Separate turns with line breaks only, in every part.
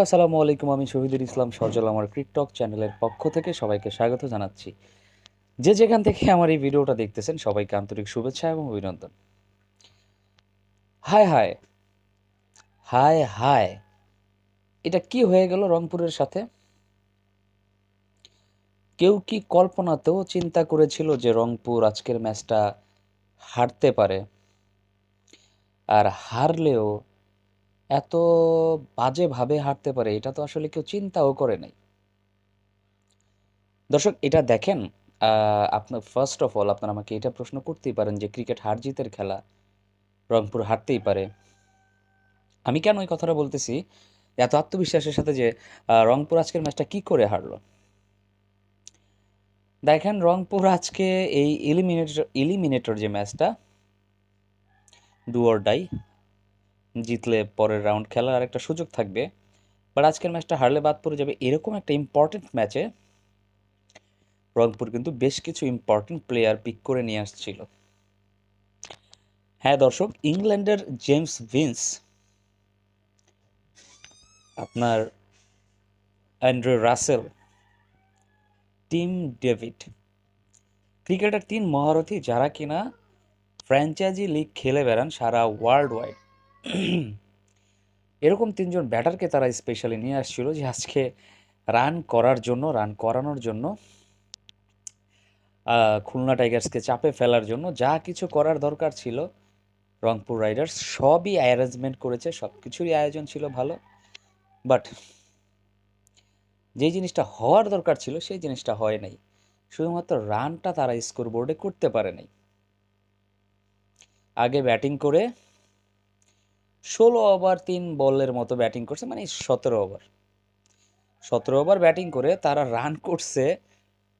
আসসালামু আলাইকুম, আমি শহীদুল ইসলাম সজল আমার ক্রিকটক চ্যানেলের পক্ষ থেকে সবাইকে স্বাগত জানাচ্ছি। যে যেখান থেকে আমার এই ভিডিওটা দেখতেছেন, সবাইকে আন্তরিক শুভেচ্ছা এবং অভিনন্দন। হায় হায় হায় হায়, এটা কি হয়ে গেল রংপুরের সাথে? কেউ কি কল্পনাতেও চিন্তা করেছিল যে রংপুর আজকের ম্যাচটা হারতে পারে? আর হারলেও এত বাজেভাবে হারতে পারে, এটা তো আসলে কেউ চিন্তাও করে নাই। দর্শক, এটা দেখেন আপনার ফার্স্ট অফ অল আপনারা আমাকে এটা প্রশ্ন করতেই পারেন যে ক্রিকেট হার জিতের খেলা রংপুর হারতেই পারে। আমি কেন এই কথাটা বলতেছি? এত আত্মবিশ্বাসের সাথে যে রংপুর আজকের ম্যাচটা কি করে হারলো? দেখেন, রংপুর আজকে এই এলিমিনেটর এলিমিনেটর যে ম্যাচটা ডু অর ডাই জিতলে পরের রাউন্ড খেলার আরেকটা সুযোগ থাকবে। বাট আজকের ম্যাচটা হারলে বাদ পড়ে যাবে এরকম একটা ইম্পর্টেন্ট ম্যাচে রংপুর কিন্তু বেশ কিছু ইম্পর্টেন্ট প্লেয়ার পিক করে নিয়ে আসছিল। হ্যাঁ দর্শক, ইংল্যান্ডের জেমস ভিন্স আপনার অ্যান্ড্রে রাসেল টিম ডেভিড ক্রিকেটের তিন মহারথী যারা কিনা ফ্র্যাঞ্চাইজি লিগ খেলে বেড়ান সারা ওয়ার্ল্ড ওয়াইড এরকম তিনজন ব্যাটারকে তারা স্পেশালি নিয়ে আসছিল যে আজকে রান করার জন্য রান করানোর জন্য খুলনা টাইগার্সকে চাপে ফেলার জন্য যা কিছু করার দরকার ছিল রংপুর রাইডার্স, সবই অ্যারেঞ্জমেন্ট করেছে সব কিছুরই আয়োজন ছিল ভালো। বাট যে জিনিসটা হওয়ার দরকার ছিল, সেই জিনিসটা হয় নাই। শুধুমাত্র রানটা তারা স্কোর বোর্ডে করতে পারে নাই। আগে ব্যাটিং করে ষোলো ওভার তিন বলের মতো ব্যাটিং করছে মানে সতেরো ওভার সতেরো ওভার ব্যাটিং করে তারা রান করছে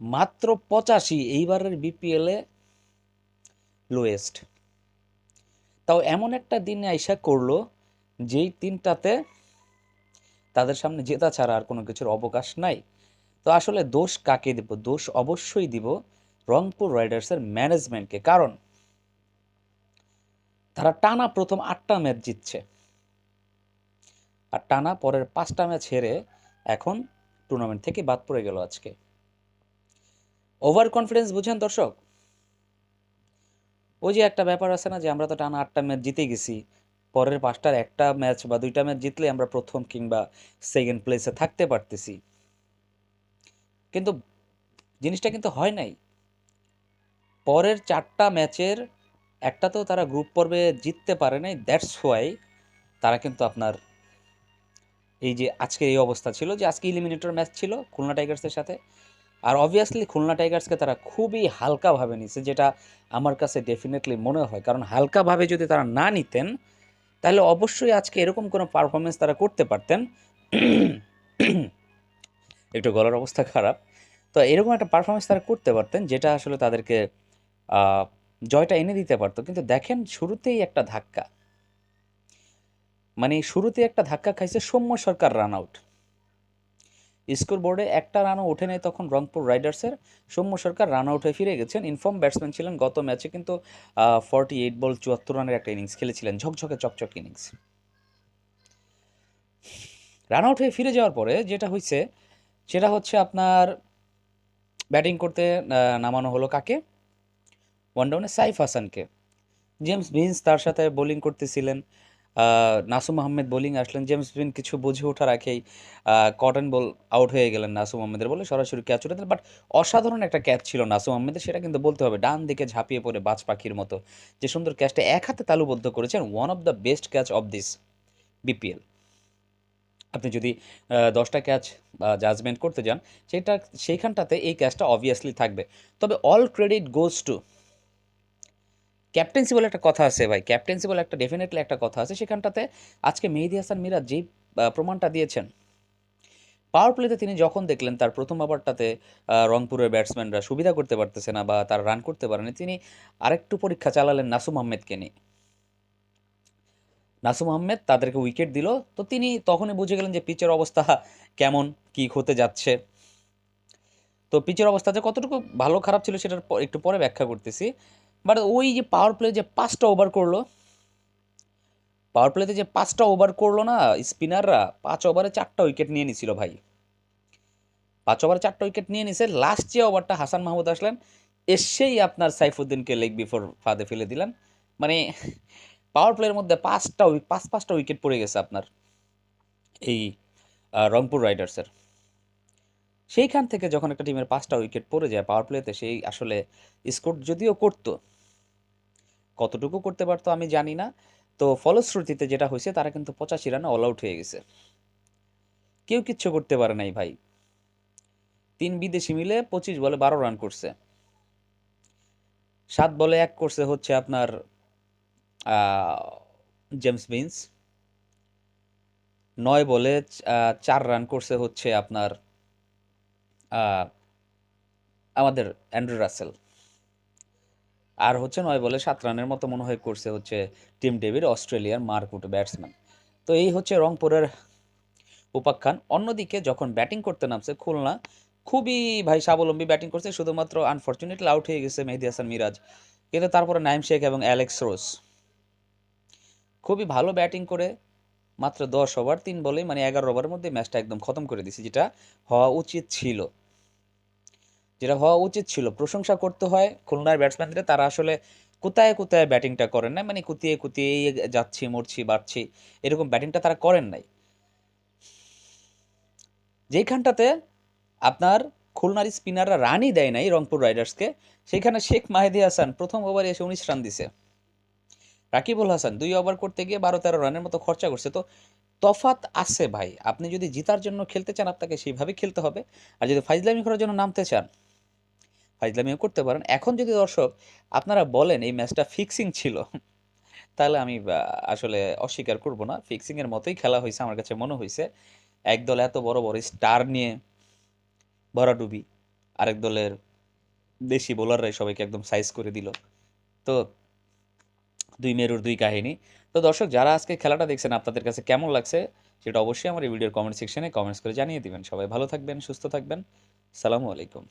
মাত্র পঁচাশি এইবারের বিপিএলে লোয়েস্ট তাও এমন একটা দিনে আইসা করল, যেই তিনটাতে তাদের সামনে জেতা ছাড়া আর কোনো কিছুর অবকাশ নাই। তো আসলে দোষ কাকে দিব? দোষ অবশ্যই দিব রংপুর রাইডার্সের ম্যানেজমেন্টকে কারণ তারা টানা প্রথম আটটা ম্যাচ জিতছে। আর টানা পরের পাঁচটা ম্যাচ হেরে এখন টুর্নামেন্ট থেকে বাদ পড়ে গেল আজকে। ওভার কনফিডেন্স বুঝেন দর্শক? ওই যে একটা ব্যাপার আছে না যে আমরা তো টানা আটটা ম্যাচ জিতে গেছি, পরের পাঁচটার একটা ম্যাচ বা দুইটা ম্যাচ জিতলে আমরা প্রথম কিংবা সেকেন্ড প্লেসে থাকতে পারতেছি। কিন্তু জিনিসটা কিন্তু হয় নাই। পরের চারটা ম্যাচের একটাতেও তারা গ্রুপ পর্বে জিততে পারে নাই দ্যাটস ওয়াই তারা কিন্তু আপনার এই যে আজকে এই অবস্থা ছিল, যে আজকে ইলিমিনেটর ম্যাচ ছিল খুলনা টাইগার্সের সাথে। আর অবভিয়াসলি খুলনা টাইগার্সকে তারা খুবই হালকাভাবে নিছে, যেটা আমার কাছে ডেফিনেটলি মনে হয়। কারণ হালকাভাবে যদি তারা না নিতেন, তাহলে অবশ্যই আজকে এরকম কোনো পারফরমেন্স তারা করতে পারতেন। একটু গলার অবস্থা খারাপ। তো এরকম একটা পারফরমেন্স তারা করতে পারতেন, যেটা আসলে তাদেরকে জয়টা এনে দিতে পারতো। কিন্তু দেখেন শুরুতেই একটা ধাক্কা। মানে শুরুতে একটা ধাক্কা খাইছে Soumya Sarkar run out score বোর্ডে একটা রানও ওঠে নাই তখন রংপুর রাইডার্সের। সৌম্য সরকার রান আউট হয়ে ফিরে গেছেন। ইনফর্ম ব্যাটসম্যান ছিলেন গত ম্যাচে কিন্তু ফর্টি এইট বল চুয়াত্তর রানের একটা ইনিংস খেলেছিলেন, ঝকঝকে চকচক ইনিংস রান আউট হয়ে ফিরে যাওয়ার পরে যেটা হয়েছে সেটা হচ্ছে আপনার ব্যাটিং করতে নামানো হলো কাকে? ওয়ান ডাউনে সাইফ হাসানকে। জেমস ভিন্স তার সাথে বোলিং করতেছিলেন। নাসুম আহমেদ বোলিং আসলেন। জেমস ভিন কিছু বুঝে ওঠার আগেই কটন বল আউট হয়ে গেলেন নাসুম আহমেদের বলে সরাসরি ক্যাচ উঠে বাট অসাধারণ একটা ক্যাচ ছিল নাসুম আহমেদের, সেটা কিন্তু বলতে হবে, ডান দিকে ঝাঁপিয়ে পড়ে বাজ পাখির মতো। যে সুন্দর ক্যাচটা এক হাতে তালুবদ্ধ করেছেন one of the best catch of this BPL আপনি যদি দশটা ক্যাচ জাজমেন্ট করতে যান, সেটা, সেইখানটাতে এই ক্যাচটা অবভিয়াসলি থাকবে। তবে all credit goes to captaincy বলে একটা কথা আছে ভাই। ক্যাপ্টেন্সি বলে একটা ডেফিনেটলি একটা কথা আছে। সেখানটাতে আজকে মেহেদি হাসান মিরাজ যেই প্রমাণটা দিয়েছেন পাওয়ার প্লেতে তিনি যখন দেখলেন, তার প্রথম ওভারটাতে রংপুরের ব্যাটসম্যানরা সুবিধা করতে পারতেছে না বা তার রান করতে পারেনি, তিনি আরেকটু পরীক্ষা চালালেন নাসুম আহমেদকে নিয়ে। নাসুম আহমেদ তাদেরকে উইকেট দিল। তো তিনি তখনই বুঝে গেলেন যে পিচের অবস্থা কেমন, কি হতে যাচ্ছে। তো পিচের অবস্থা যে কতটুকু ভালো খারাপ ছিল, সেটার একটু পরে ব্যাখ্যা করতেছি। বাট ওই যে পাওয়ার প্লে যে পাঁচটা ওভার করল পাওয়ার প্লেতে যে পাঁচটা ওভার করল না স্পিনাররা পাঁচ ওভারে চারটা উইকেট নিয়ে নিছিল ভাই। পাঁচ ওভারে চারটা উইকেট নিয়ে নিছে। লাস্ট যে ওভারটা হাসান মাহমুদ আসলেন, এসেই আপনার সাইফুদ্দিনকে লেগ বিফোর ফাঁদে ফেলে দিলেন। মানে পাওয়ার প্লের মধ্যে পাঁচটা পাঁচ, পাঁচটা উইকেট পড়ে গেছে আপনার এই রংপুর রাইডার্সের সেইখান থেকে যখন একটা টিমের পাঁচটা উইকেট পড়ে যায় পাওয়ার প্লেতে সেই আসলে স্কোর যদিও করতো, কতটুকু করতে পারতো আমি জানি না। তো ফলশ্রুতিতে যেটা হয়েছে, তারা কিন্তু পঁচাশি রানে অল আউট হয়ে গেছে। কেউ কিচ্ছু করতে পারে নাই ভাই। তিন বিদেশি মিলে পঁচিশ বলে বারো রান করছে। সাত বলে এক করছে হচ্ছে আপনার জেমস বিন্স নয় বলে চার রান করছে হচ্ছে আপনার আমাদের অ্যান্ড্রু রাসেল। আর হচ্ছে নয় বলে সাত রানের মতো মনে হয় করছে হচ্ছে টিম ডেভিড, অস্ট্রেলিয়ার মার্কুট ব্যাটসম্যান। তো এই হচ্ছে রংপুরের উপাখ্যান। অন্যদিকে যখন ব্যাটিং করতে নামছে খুলনা, খুবই ভাই স্বাবলম্বী ব্যাটিং করছে, শুধুমাত্র আনফর্চুনেটলি আউট হয়ে গেছে মেহেদি হাসান মিরাজ। কিন্তু তারপরে নাইম শেখ এবং অ্যালেক্স রোস খুবই ভালো ব্যাটিং করে, মাত্র দশ ওভার, তিন বলেই মানে এগারো ওভারের মধ্যে ম্যাচটা একদম খতম করে দিছে যেটা হওয়া উচিত ছিল। যেটা হওয়া উচিত ছিল। প্রশংসা করতে হয় খুলনার ব্যাটসম্যানদের তারা আসলে কোথায় কোথায় ব্যাটিংটা করেন না মানে কুতিয়ে কুতিয়ে যাচ্ছি, মরছি, বাড়ছি। এরকম ব্যাটিংটা তারা করেন নাই। যেইখানটাতে আপনার খুলনার স্পিনাররা রানই দেয় নাই রংপুর রাইডার্সকে সেখানে শেখ মাহেদি হাসান প্রথম ওভারে এসে উনিশ রান দিছে। রাকিবুল হাসান দুই ওভার করতে গিয়ে বারো তেরো রানের মতো খরচা করছে। তো তফাত আছে ভাই। আপনি যদি জিতার জন্য খেলতে চান, আপনাকে সেইভাবে খেলতে হবে। আর যদি ফাইজলামি করার জন্য নামতে চান ফাইজলামিও করতে পারেন। এখন যদি দর্শক আপনারা বলেন এই ম্যাচটা ফিক্সিং ছিল, তাহলে আমি আসলে অস্বীকার করব না। ফিক্সিংয়ের মতোই খেলা হয়েছে আমার কাছে মনে হয়েছে। এক দল এত বড় বড় স্টার নিয়ে ভরাডুবি আরেক দলের দেশি বোলাররাই সবাইকে একদম সাইজ করে দিল। তো দুই মেরুর দুই কাহিনী। তো দর্শক, যারা আজকে খেলাটা দেখছেন, আপনাদের কাছে কেমন লাগছে সেটা অবশ্যই আমার এই ভিডিওর কমেন্ট সেকশনে কমেন্টস করে জানিয়ে দিবেন। সবাই ভালো থাকবেন, সুস্থ থাকবেন। সালামু আলাইকুম।